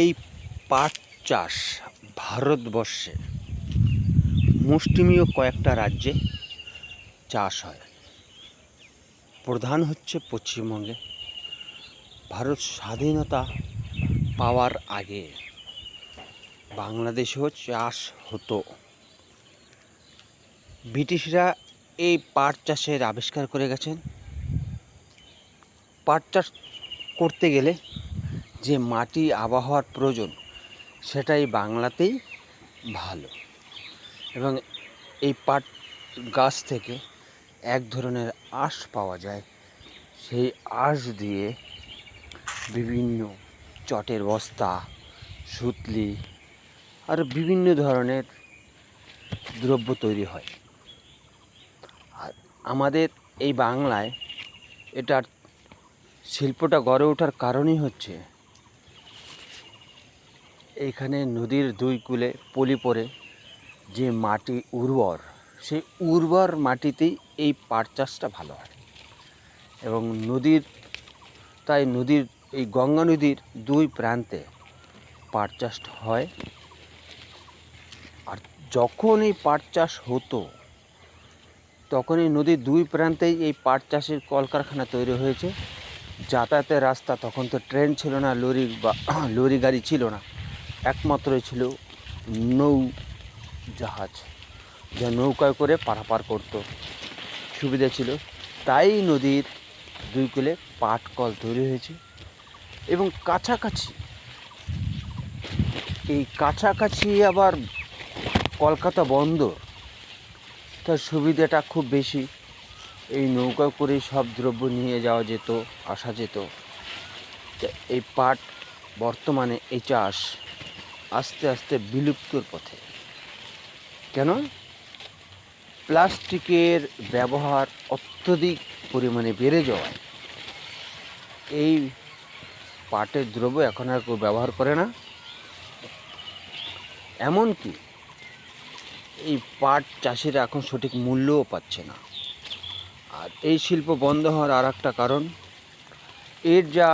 এই পাট চাষ ভারতবর্ষে মুষ্টিমেয় কয়েকটা রাজ্যে চাষ হয়। প্রধান হচ্ছে পশ্চিমবঙ্গে। ভারত স্বাধীনতা পাওয়ার আগে বাংলাদেশেও চাষ হতো। ব্রিটিশরা এই পাট চাষের আবিষ্কার করে গেছেন। পাট চাষ করতে গেলে যে মাটি আবহাওয়ার প্রয়োজন, সেটাই বাংলাতেই ভালো। এবং এই পাট গাছ থেকে এক ধরনের আঁশ পাওয়া যায়। সেই আঁশ দিয়ে বিভিন্ন চটের বস্তা, সুতলি আর বিভিন্ন ধরনের দ্রব্য তৈরি হয়। আর আমাদের এই বাংলায় এটার শিল্পটা গড়ে ওঠার কারণই হচ্ছে এইখানে নদীর দুই কূলে পলি পরে যে মাটি উর্বর, সেই উর্বর মাটিতেই এই পাট চাষটা ভালো হয়। এবং নদীর, তাই নদীর, এই গঙ্গা নদীর দুই প্রান্তে পাট চাষ হয়। আর যখন এই পাট চাষ হতো, তখন এই নদীর দুই প্রান্তেই এই পাট চাষের কলকারখানা তৈরি হয়েছে। যাতায়াতের রাস্তা, তখন তো ট্রেন ছিল না, লরি বা, লরি গাড়ি ছিল না। একমাত্রই ছিল নৌ জাহাজ, যা নৌকায় করে পারাপার করতো। সুবিধা ছিল, তাই নদীর দুই কূলে পাট কল তৈরি হয়েছে এবং কাছাকাছি, এই কাছাকাছি আবার কলকাতা বন্দর, তার সুবিধাটা খুব বেশি। এই নৌকা করে সব দ্রব্য নিয়ে যাওয়া যেত, আসা যেত। এই পাট বর্তমানে এই চাষ আস্তে আস্তে বিলুপ্তর পথে। কেন? প্লাস্টিকের ব্যবহার অত্যধিক পরিমাণে বেড়ে যাওয়ায়। এই পাটের দ্রব্য এখন আর কেউ ব্যবহার করে না। এমনকি এই পাট চাষিরা এখন সঠিক মূল্যও পাচ্ছে না। আর এই শিল্প বন্ধ হওয়ার আর একটা কারণ, এর যা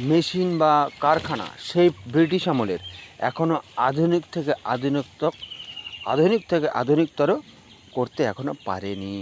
মেশিন বা কারখানা সেই ব্রিটিশ আমলের এখনও আধুনিক থেকে আধুনিকতর আধুনিক থেকে আধুনিকতর করতে এখনও পারেনি।